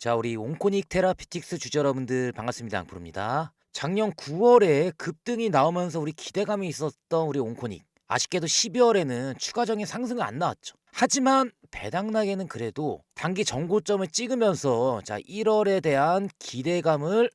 자, 우리 온코닉 테라피틱스 주주 여러분들 반갑습니다. 앙프로입니다. 작년 9월에 급등이 나오면서 우리 기대감이 있었던 우리 온코닉. 아쉽게도 12월에는 추가적인 상승은 안 나왔죠. 하지만 배당락에는 그래도 단기 정고점을 찍으면서 자 1월에 대한 기대감을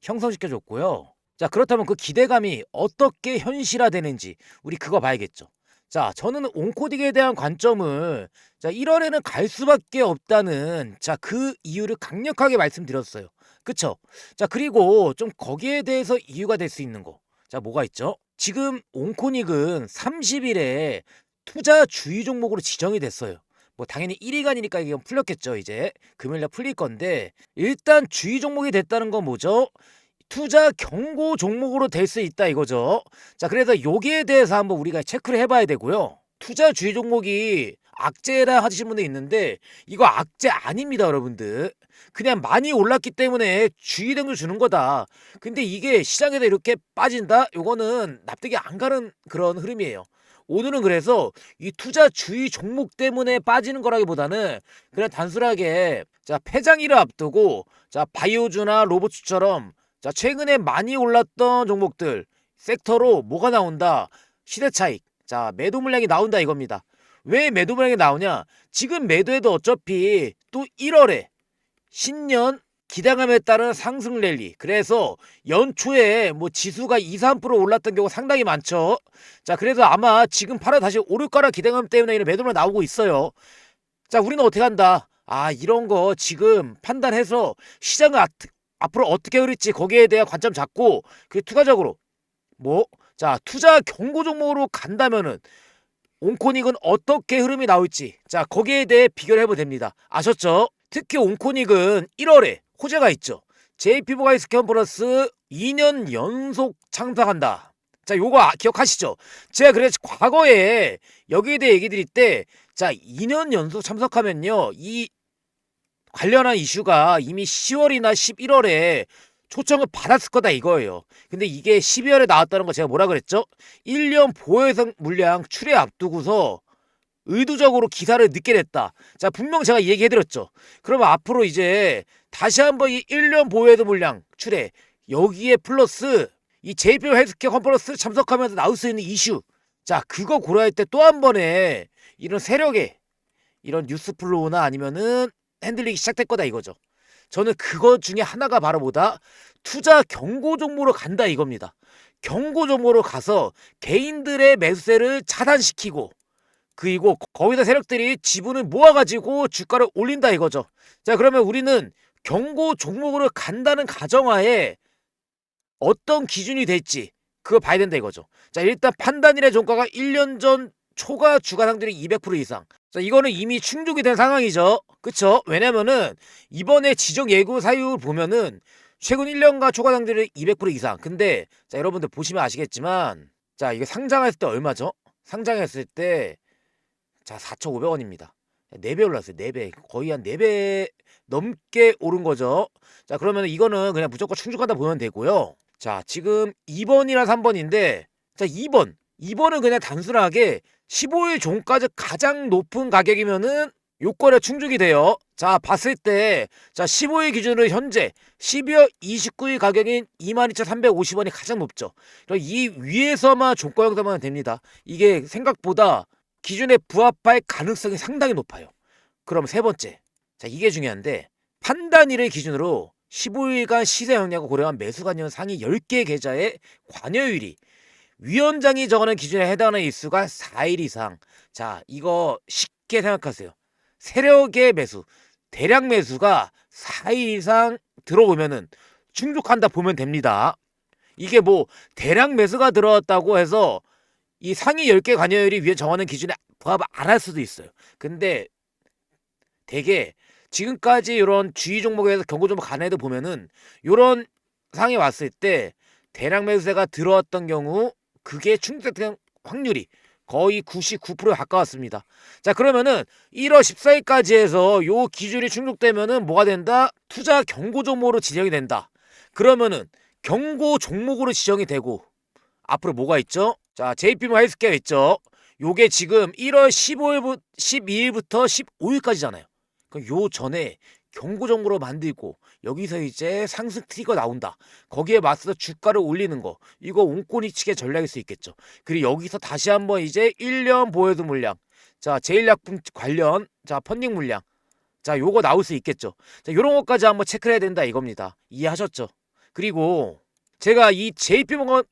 형성시켜 줬고요. 자 그렇다면 그 기대감이 어떻게 현실화되는지 우리 그거 봐야겠죠. 자 저는 온코딕에 대한 관점을 자 1월에는 갈 수밖에 없다는 자 그 이유를 강력하게 말씀드렸어요. 그쵸? 자 그리고 좀 거기에 대해서 이유가 될 수 있는 거. 자 뭐가 있죠? 지금 온코닉은 30일에 투자 주의 종목으로 지정이 됐어요. 뭐 당연히 1위간이니까 이게 풀렸겠죠 이제 금요일날 풀릴 건데 일단 주의 종목이 됐다는 건 뭐죠? 투자 경고 종목으로 될 수 있다 이거죠. 자 그래서 여기에 대해서 한번 우리가 체크를 해봐야 되고요. 투자 주의 종목이 악재라 하시는 분도 있는데 이거 악재 아닙니다 여러분들. 그냥 많이 올랐기 때문에 주의등을 주는 거다. 근데 이게 시장에서 이렇게 빠진다? 요거는 납득이 안 가는 그런 흐름이에요. 오늘은 그래서 이 투자 주의 종목 때문에 빠지는 거라기보다는 그냥 단순하게 자 폐장일을 앞두고 자 바이오주나 로봇처럼 자 최근에 많이 올랐던 종목들 섹터로 뭐가 나온다 시대 차익 자 매도 물량이 나온다 이겁니다. 왜 매도 물량이 나오냐? 지금 매도해도 어차피 또 1월에 신년 기대감에 따른 상승 랠리. 그래서 연초에 뭐 지수가 2, 3% 올랐던 경우가 상당히 많죠. 자, 그래서 아마 지금 팔아 다시 오를 거라 기대감 때문에 이런 매도가 나오고 있어요. 자, 우리는 어떻게 한다? 아, 이런 거 지금 판단해서 시장을 아, 앞으로 어떻게 흐를지 거기에 대한 관점 잡고 그 투자적으로 뭐 자, 투자 경고 종목으로 간다면은 온코닉은 어떻게 흐름이 나올지 자 거기에 대해 비교를 해보면 됩니다 아셨죠? 특히 온코닉은 1월에 호재가 있죠 JP모가 이스 캠퍼러스 2년 연속 창사한다 자 요거 아- 기억하시죠? 제가 그래서 과거에 여기에 대해 얘기 드릴 때 자 2년 연속 참석하면요 이 관련한 이슈가 이미 10월이나 11월에 초청을 받았을 거다 이거예요. 근데 이게 12월에 나왔다는 거 제가 뭐라 그랬죠? 1년 보호해상 물량 출에 앞두고서 의도적으로 기사를 늦게 냈다. 자, 분명 제가 얘기해드렸죠. 그러면 앞으로 이제 다시 한번 이 1년 보호해상 물량 출에 여기에 플러스 이 JP 헬스케어 컨퍼런스 참석하면서 나올 수 있는 이슈. 자, 그거 고려할 때 또 한 번에 이런 세력의 이런 뉴스 플로우나 아니면은 핸들링이 시작될 거다 이거죠. 저는 그것 중에 하나가 바로 뭐다? 투자 경고 종목으로 간다 이겁니다. 경고 종목으로 가서 개인들의 매수세를 차단시키고 그리고 거기다 세력들이 지분을 모아가지고 주가를 올린다 이거죠. 자 그러면 우리는 경고 종목으로 간다는 가정하에 어떤 기준이 될지 그거 봐야 된다 이거죠. 자 일단 판단일의 종가가 1년 전 초과 주가 상들이 200% 이상. 자 이거는 이미 충족이 된 상황이죠. 그쵸? 왜냐면은 이번에 지정 예고 사유 보면은 최근 1년간 초과 상들이 200% 이상. 근데 자 여러분들 보시면 아시겠지만 자 이게 상장했을 때 얼마죠? 상장했을 때 자 4,500원입니다. 4배 올랐어요. 4배. 거의 한 4배 넘게 오른 거죠. 자 그러면 이거는 그냥 무조건 충족하다 보면 되고요. 자 지금 2번이랑 3번인데 자 2번 2번은 그냥 단순하게 15일 종가적 가장 높은 가격이면은 요건에 충족이 돼요. 자, 봤을 때, 자, 15일 기준으로 현재 12월 29일 가격인 22,350원이 가장 높죠. 이 위에서만 종가 형성하면 됩니다. 이게 생각보다 기준에 부합할 가능성이 상당히 높아요. 그럼 세 번째. 자, 이게 중요한데, 판단일을 기준으로 15일간 시세 영향을 고려한 매수관련 상위 10개 계좌의 관여율이 위원장이 정하는 기준에 해당하는 일수가 4일 이상. 자, 이거 쉽게 생각하세요. 세력의 매수, 대량 매수가 4일 이상 들어오면은 충족한다 보면 됩니다. 이게 뭐 대량 매수가 들어왔다고 해서 이 상위 10개 관여율이 위에 정하는 기준에 부합 안 할 수도 있어요. 근데 되게 지금까지 이런 주의 종목에서 경고 종목 간에도 보면은 이런 상이 왔을 때 대량 매수세가 들어왔던 경우 그게 충족된 확률이 거의 99%에 가까웠습니다. 자 그러면은 1월 14일까지 해서 요 기준이 충족되면은 뭐가 된다? 투자 경고 종목으로 지정이 된다. 그러면은 경고 종목으로 지정이 되고 앞으로 뭐가 있죠? 자 JP모 헬스케어 있죠. 요게 지금 1월 15일부터 12일부터 15일까지잖아요. 그럼 요 전에 경고 정보로 만들고 여기서 이제 상승 트리거 나온다. 거기에 맞서 주가를 올리는 거. 이거 옹꼬니 측의 전략일 수 있겠죠. 그리고 여기서 다시 한번 이제 1년 보여도 물량. 자, 제일약품 관련 자, 펀딩 물량. 자, 요거 나올 수 있겠죠. 자, 요런 것까지 한번 체크를 해야 된다 이겁니다. 이해하셨죠? 그리고 제가 이 JP모건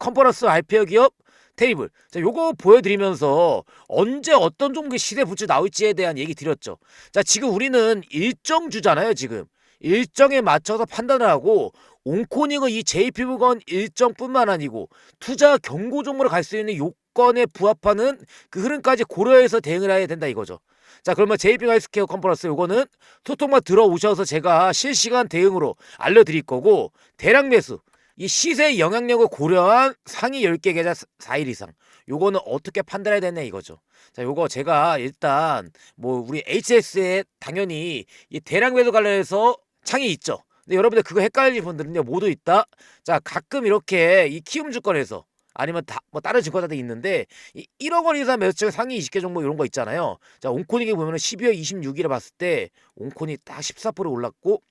컨퍼런스 RPO 기업 테이블. 자 요거 보여드리면서 언제 어떤 종목의 시대 부츠 나올지에 대한 얘기 드렸죠. 자 지금 우리는 일정 주잖아요 지금. 일정에 맞춰서 판단을 하고 온코닝은 이 JP모건 일정뿐만 아니고 투자 경고 종목으로 갈 수 있는 요건에 부합하는 그 흐름까지 고려해서 대응을 해야 된다 이거죠. 자 그러면 JP 헬스케어 컨퍼런스 요거는 소통만 들어오셔서 제가 실시간 대응으로 알려드릴 거고 대량 매수 이 시세의 영향력을 고려한 상위 10개 계좌 4일 이상. 요거는 어떻게 판단해야 되냐 이거죠. 자 요거 제가 일단 뭐 우리 HS에 당연히 이 대량 매수 관련해서 창이 있죠. 근데 여러분들 그거 헷갈리는 분들은요 모두 있다. 자 가끔 이렇게 이 키움 주권에서 아니면 다, 뭐 다른 증권사들이 있는데 이 1억 원 이상 매수책 상위 20개 종목 이런 거 있잖아요. 자, 온코닉에 보면은 12월 26일에 봤을 때 온코닉 딱 14% 올랐고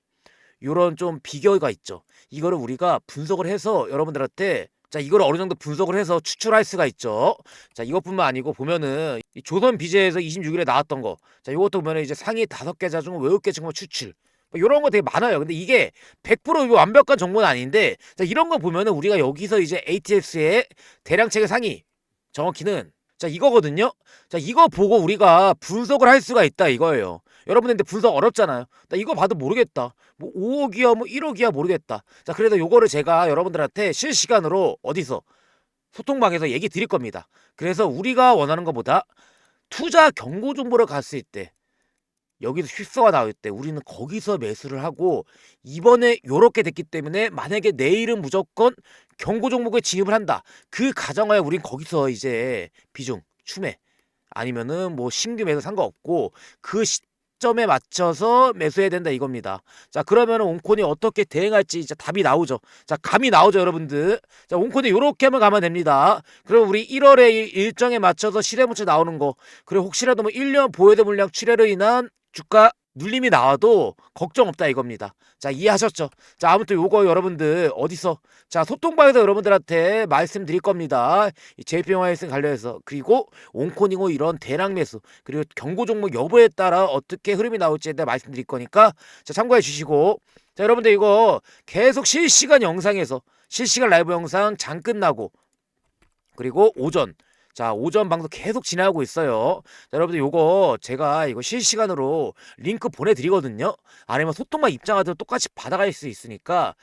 요런 좀 비교가 있죠. 이거를 우리가 분석을 해서 여러분들한테 자, 이걸 어느 정도 분석을 해서 추출할 수가 있죠. 자, 이것뿐만 아니고 보면은 이 조선 비제에서 26일에 나왔던 거. 자, 요것도 보면은 이제 상위 다섯 개자 중 외국계 증권 추출. 뭐 이런 거 되게 많아요. 근데 이게 100% 이거 완벽한 정보는 아닌데 자, 이런 거 보면은 우리가 여기서 이제 ATS의 대량책의 상위 정확히는 자 이거거든요. 자 이거 보고 우리가 분석을 할 수가 있다 이거예요. 여러분들 근데 분석 어렵잖아요. 나 이거 봐도 모르겠다. 뭐 5억이야 뭐 1억이야 모르겠다. 자 그래도 요거를 제가 여러분들한테 실시간으로 어디서 소통방에서 얘기 드릴 겁니다. 그래서 우리가 원하는 것보다 투자 경고 정보를 갔을 때 여기서 휩써가 나올 때 우리는 거기서 매수를 하고 이번에 요렇게 됐기 때문에 만약에 내일은 무조건 경고 종목에 진입을 한다. 그 가정하에 우린 거기서 이제 비중 추매 아니면은 뭐 신규 매수 상관없고 그 시 점에 맞춰서 매수해야 된다 이겁니다. 자 그러면은 온콘이 어떻게 대응할지 이제 답이 나오죠. 자 감이 나오죠 여러분들. 자 온콘이 하면 가면 됩니다. 그럼 우리 1월에 일정에 맞춰서 시대문체 나오는 거 그리고 혹시라도 뭐 1년 보유대 물량 출혈로 인한 주가 눌림이 나와도 걱정 없다 이겁니다. 자 이해하셨죠? 자 아무튼 요거 여러분들 어디서 자 소통방에서 여러분들한테 말씀드릴 겁니다. 이 JP영화에서 관련해서 그리고 온코닝호 이런 대량 매수 그리고 경고 종목 여부에 따라 어떻게 흐름이 나올지에 대해 말씀드릴 거니까 자 참고해 주시고 자 여러분들 이거 계속 실시간 영상에서 실시간 라이브 영상 장 끝나고 그리고 오전 자 오전 방송 계속 진행하고 있어요. 자, 여러분들 요거 제가 이거 실시간으로 링크 보내드리거든요. 아니면 소통만 입장하든 똑같이 받아갈 수 있으니까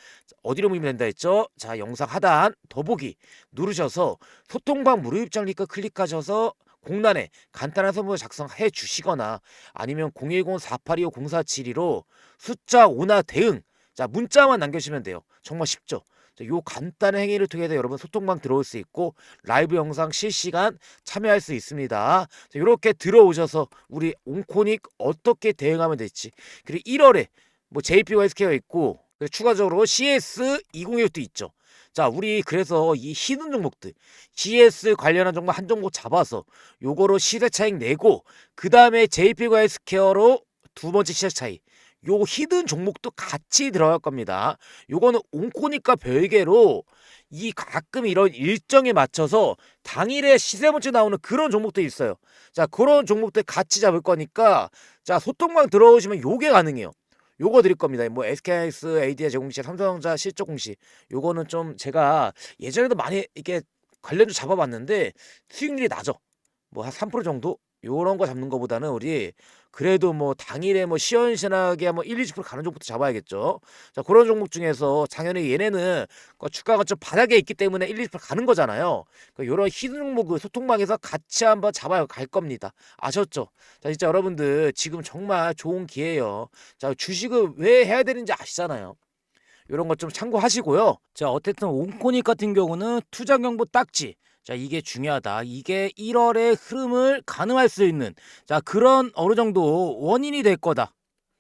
어디로 모이면 된다 했죠? 자 영상 하단 더보기 누르셔서 소통방 무료 입장 링크 클릭하셔서 공란에 간단한 선물 작성해 주시거나 아니면 010-4825-0472로 숫자 5나 대응 자 문자만 남겨주시면 돼요. 정말 쉽죠? 자, 요 간단한 행위를 통해서 여러분 소통방 들어올 수 있고 라이브 영상 실시간 참여할 수 있습니다. 자, 이렇게 들어오셔서 우리 온코닉 어떻게 대응하면 될지 그리고 1월에 뭐 JP와 SK가 있고 추가적으로 CS 206도 있죠. 자, 우리 그래서 이 히든 종목들 CS 관련한 종목 한 종목 잡아서 요거로 시세 차익 내고 그 다음에 JP과 SK로 두 번째 시세 차익 요 히든 종목도 같이 들어갈 겁니다. 요거는 온코니까 별개로 이 가끔 이런 일정에 맞춰서 당일에 시세문치 나오는 그런 종목도 있어요. 자, 그런 종목들 같이 잡을 거니까 자, 소통방 들어오시면 요게 가능해요. 요거 드릴 겁니다. 뭐 SKS, ADA 제공시, 삼성전자 실적 공시. 요거는 좀 제가 예전에도 많이 이렇게 관련주 잡아봤는데 수익률이 낮아. 뭐 한 3% 정도? 요런 거 잡는 거보다는 우리 그래도 뭐 당일에 뭐 시원시원하게 뭐 1, 20% 가는 종목부터 잡아야겠죠. 자, 그런 종목 중에서 당연히 얘네는 그 주가가 좀 바닥에 있기 때문에 1, 20% 가는 거잖아요. 그러니까 요런 히든 종목을 소통방에서 같이 한번 잡아야 갈 겁니다. 아셨죠? 자, 진짜 여러분들 지금 정말 좋은 기회예요. 자, 주식을 왜 해야 되는지 아시잖아요. 이런 것 좀 참고하시고요. 자, 어쨌든 온코닉 같은 경우는 투자 경보 딱지. 자, 이게 중요하다. 이게 1월의 흐름을 가능할 수 있는 자, 그런 어느 정도 원인이 될 거다.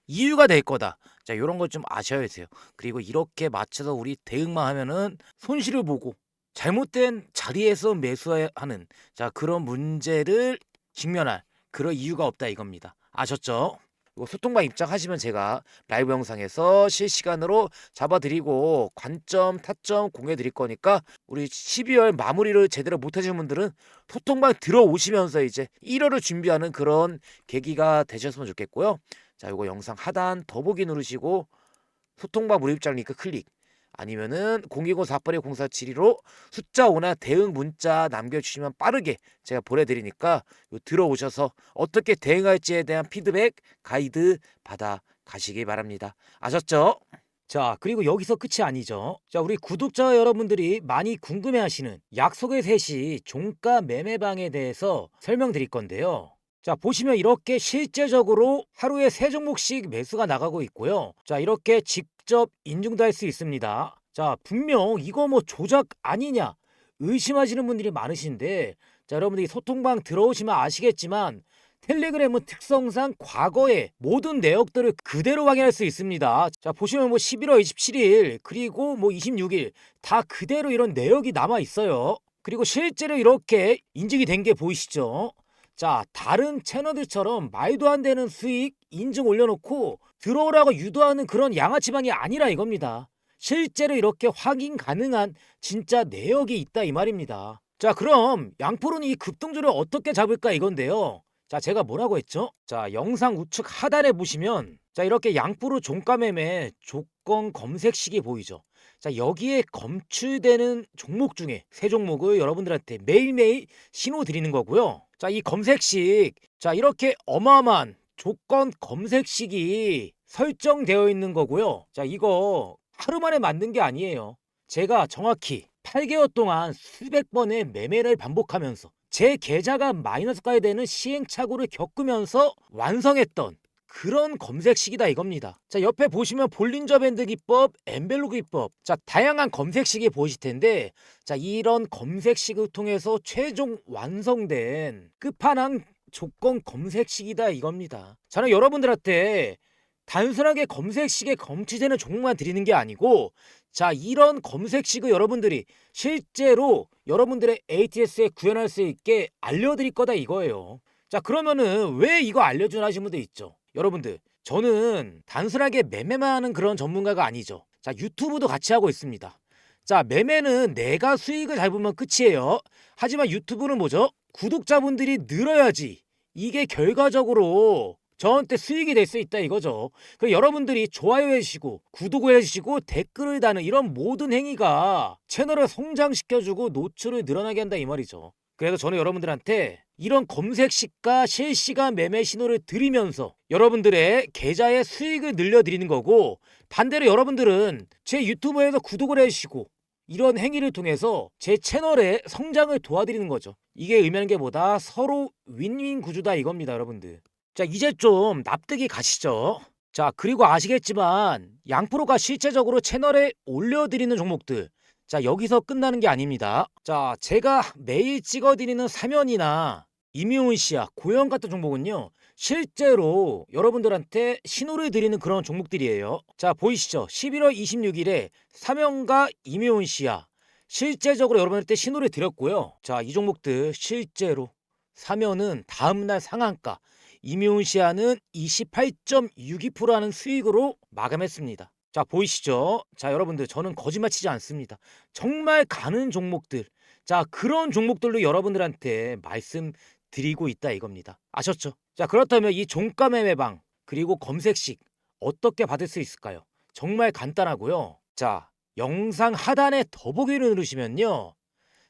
이유가 될 거다. 자, 이런 걸 좀 아셔야 돼요. 그리고 이렇게 맞춰서 우리 대응만 하면은 손실을 보고 잘못된 자리에서 매수하는 자, 그런 문제를 직면할 그런 이유가 없다 이겁니다. 아셨죠? 이거 소통방 입장하시면 제가 라이브 영상에서 실시간으로 잡아드리고 관점, 타점 공유해드릴 거니까 우리 12월 마무리를 제대로 못하시는 분들은 소통방 들어오시면서 이제 1월을 준비하는 그런 계기가 되셨으면 좋겠고요. 자, 이거 영상 하단 더보기 누르시고 소통방 무료 입장 링크 클릭 아니면은 020-482-0472로 숫자 5나 대응 문자 남겨주시면 빠르게 제가 보내드리니까 요 들어오셔서 어떻게 대응할지에 대한 피드백 가이드 받아 가시기 바랍니다. 아셨죠? 자, 그리고 여기서 끝이 아니죠. 자, 우리 구독자 여러분들이 많이 궁금해 하시는 약속의 셋이 종가 매매방에 대해서 설명드릴 건데요. 자, 보시면 이렇게 실제적으로 하루에 세 종목씩 매수가 나가고 있고요. 자, 이렇게 직접 인증도 할 수 있습니다. 자, 분명 이거 뭐 조작 아니냐 의심하시는 분들이 많으신데, 자, 여러분들이 소통방 들어오시면 아시겠지만, 텔레그램은 특성상 과거의 모든 내역들을 그대로 확인할 수 있습니다. 자, 보시면 뭐 11월 27일, 그리고 뭐 26일, 다 그대로 이런 내역이 남아 있어요. 그리고 실제로 이렇게 인증이 된 게 보이시죠? 자, 다른 채널들처럼 말도 안 되는 수익 인증 올려놓고 들어오라고 유도하는 그런 양아치방이 아니라 이겁니다. 실제로 이렇게 확인 가능한 진짜 내역이 있다 이 말입니다. 자, 그럼 양푸르는 이 급등주를 어떻게 잡을까 이건데요. 자, 제가 뭐라고 했죠? 자, 영상 우측 하단에 보시면 자, 이렇게 양푸르 종가 매매 조건 검색식이 보이죠. 자, 여기에 검출되는 종목 중에 세 종목을 여러분들한테 매일매일 신호 드리는 거고요. 자, 이 검색식. 자, 이렇게 어마어마한 조건 검색식이 설정되어 있는 거고요. 자, 이거 하루 만에 만든 게 아니에요. 제가 정확히 8개월 동안 수백 번의 매매를 반복하면서 제 계좌가 마이너스가야 되는 시행착오를 겪으면서 완성했던 그런 검색식이다 이겁니다. 자, 옆에 보시면 볼린저 밴드 기법, 엠벨로 기법. 자, 다양한 검색식이 보이실 텐데 자, 이런 검색식을 통해서 최종 완성된 끝판왕 조건 검색식이다 이겁니다. 저는 여러분들한테 단순하게 검색식에 검취되는 종목만 드리는 게 아니고 자 이런 검색식을 여러분들이 실제로 여러분들의 ATS에 구현할 수 있게 알려드릴 거다 이거예요. 자 그러면은 왜 이거 알려주는 하시는 분들 있죠. 여러분들 저는 단순하게 매매만 하는 그런 전문가가 아니죠. 자 유튜브도 같이 하고 있습니다. 자 매매는 내가 수익을 잘 보면 끝이에요. 하지만 유튜브는 뭐죠? 구독자분들이 늘어야지 이게 결과적으로 저한테 수익이 될 수 있다 이거죠. 그 여러분들이 좋아요 해주시고 구독을 해주시고 댓글을 다는 이런 모든 행위가 채널을 성장시켜주고 노출을 늘어나게 한다 이 말이죠. 그래서 저는 여러분들한테 이런 검색식과 실시간 매매 신호를 드리면서 여러분들의 계좌의 수익을 늘려드리는 거고 반대로 여러분들은 제 유튜브에서 구독을 해주시고 이런 행위를 통해서 제 채널의 성장을 도와드리는 거죠. 이게 의미하는 게 뭐다? 서로 윈윈 구조다 이겁니다, 여러분들. 자, 이제 좀 납득이 가시죠? 자, 그리고 아시겠지만 양프로가 실제적으로 채널에 올려드리는 종목들 자, 여기서 끝나는 게 아닙니다. 자, 제가 매일 찍어드리는 사면이나 이미온시아, 고영 같은 종목은요. 실제로 여러분들한테 신호를 드리는 그런 종목들이에요. 자, 보이시죠? 11월 26일에 사면과 이미온시아 실제적으로 여러분한테 신호를 드렸고요. 자, 이 종목들 실제로 사면은 다음날 상한가, 이미온시아는 28.62%라는 수익으로 마감했습니다. 자, 보이시죠? 자, 여러분들 저는 거짓말 치지 않습니다. 정말 가는 종목들. 자, 그런 종목들로 여러분들한테 말씀 드리고 있다 이겁니다. 아셨죠? 자, 그렇다면 이 종가 매 매방 그리고 검색식 어떻게 받을 수 있을까요? 정말 간단하고요. 자, 영상 하단에 더보기를 누르시면요.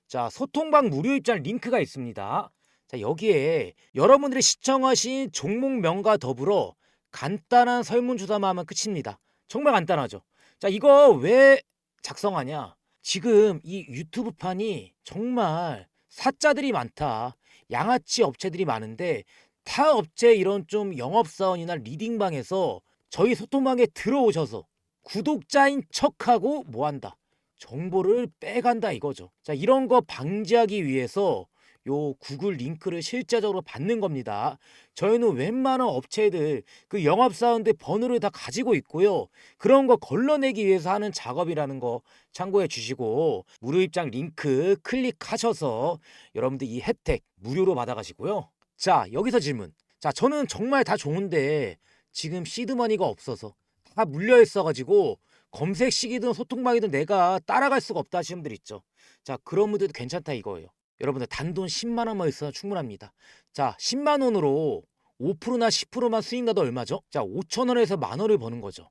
자, 소통방 무료 입장 링크가 있습니다. 자, 여기에 여러분들이 시청하신 종목명과 더불어 간단한 설문조사만 하면 끝입니다. 정말 간단하죠. 자, 이거 왜 작성하냐? 지금 이 유튜브판이 정말 사자들이 많다. 양아치 업체들이 많은데 타 업체 이런 좀 영업사원이나 리딩방에서 저희 소통방에 들어오셔서 구독자인 척하고 뭐한다. 정보를 빼간다 이거죠. 자, 이런 거 방지하기 위해서 요 구글 링크를 실제적으로 받는 겁니다. 저희는 웬만한 업체들 그 영업 사원들 번호를 다 가지고 있고요. 그런 거 걸러내기 위해서 하는 작업이라는 거 참고해 주시고 무료 입장 링크 클릭하셔서 여러분들 이 혜택 무료로 받아 가시고요. 자 여기서 질문. 자 저는 정말 다 좋은데 지금 시드머니가 없어서 다 물려 있어 가지고 검색 시기든 소통방이든 내가 따라갈 수가 없다 하시는 분들 있죠. 자 그런 분들도 괜찮다 이거예요. 여러분들 단돈 10만 원만 있어도 충분합니다. 자 10만 원으로 5%나 10%만 수익 나도 얼마죠? 자 5천 원에서 만 원을 버는 거죠.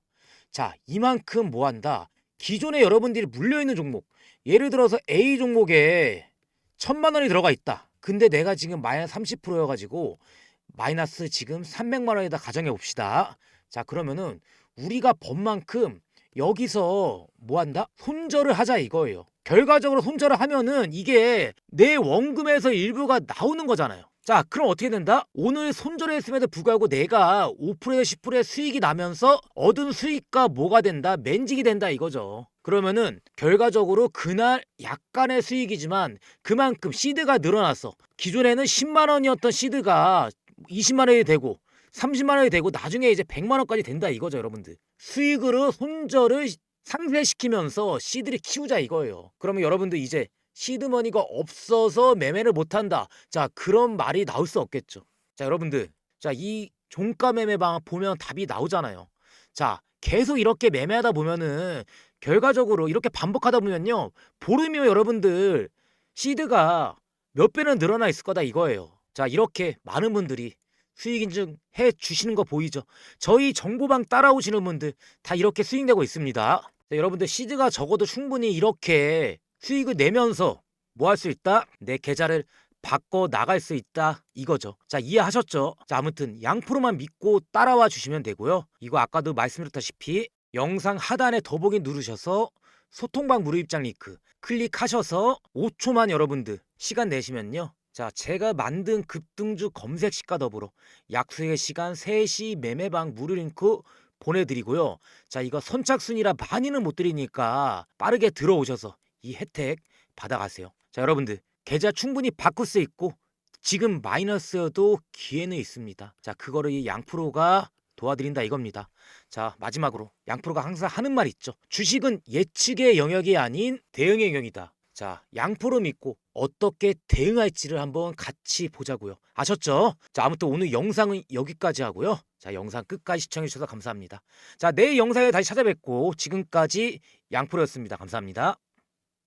자 이만큼 뭐 한다? 기존에 여러분들이 물려 있는 종목 예를 들어서 A 종목에 천만 원이 들어가 있다. 근데 내가 지금 마이너스 30%여 가지고 마이너스 지금 300만 원에다 가정해 봅시다. 자 그러면은 우리가 번 만큼 여기서 뭐 한다? 손절을 하자 이거예요. 결과적으로 손절을 하면은 이게 내 원금에서 일부가 나오는 거잖아요. 자, 그럼 어떻게 된다? 오늘 손절했음에도 불구하고 내가 5%에서 10%의 수익이 나면서 얻은 수익과 뭐가 된다? 맨직이 된다 이거죠. 그러면은 결과적으로 그날 약간의 수익이지만 그만큼 시드가 늘어났어. 기존에는 10만 원이었던 시드가 20만 원이 되고 30만 원이 되고 나중에 이제 100만 원까지 된다 이거죠, 여러분들. 수익으로 손절을 상쇄시키면서 시드를 키우자 이거예요. 그러면 여러분들 이제 시드머니가 없어서 매매를 못한다. 자, 그런 말이 나올 수 없겠죠. 자, 여러분들. 자, 이 종가 매매방 보면 답이 나오잖아요. 자, 계속 이렇게 매매하다 보면은 결과적으로 이렇게 반복하다 보면요. 보름이면 여러분들 시드가 몇 배는 늘어나 있을 거다 이거예요. 자, 이렇게 많은 분들이 수익 인증 해 주시는 거 보이죠? 저희 정보방 따라오시는 분들 다 이렇게 수익 내고 있습니다. 자, 여러분들 시드가 적어도 충분히 이렇게 수익을 내면서 뭐 할 수 있다? 내 계좌를 바꿔 나갈 수 있다 이거죠. 자 이해하셨죠? 자 아무튼 양프로만 믿고 따라와 주시면 되고요. 이거 아까도 말씀드렸다시피 영상 하단에 더보기 누르셔서 소통방 무료 입장 링크 클릭하셔서 5초만 여러분들 시간 내시면요. 자 제가 만든 급등주 검색식과 더불어 약수의 시간 3시 매매방 무료 링크 보내드리고요. 자 이거 선착순이라 많이는 못 드리니까 빠르게 들어오셔서 이 혜택 받아가세요. 자 여러분들 계좌 충분히 바꿀 수 있고 지금 마이너스여도 기회는 있습니다. 자 그거를 이 양프로가 도와드린다 이겁니다. 자 마지막으로 양프로가 항상 하는 말 있죠. 주식은 예측의 영역이 아닌 대응의 영역이다. 자 양프로 믿고 어떻게 대응할지를 한번 같이 보자고요. 아셨죠? 자 아무튼 오늘 영상은 여기까지 하고요. 자 영상 끝까지 시청해 주셔서 감사합니다. 자 내일 영상에 다시 찾아뵙고 지금까지 양프로였습니다. 감사합니다.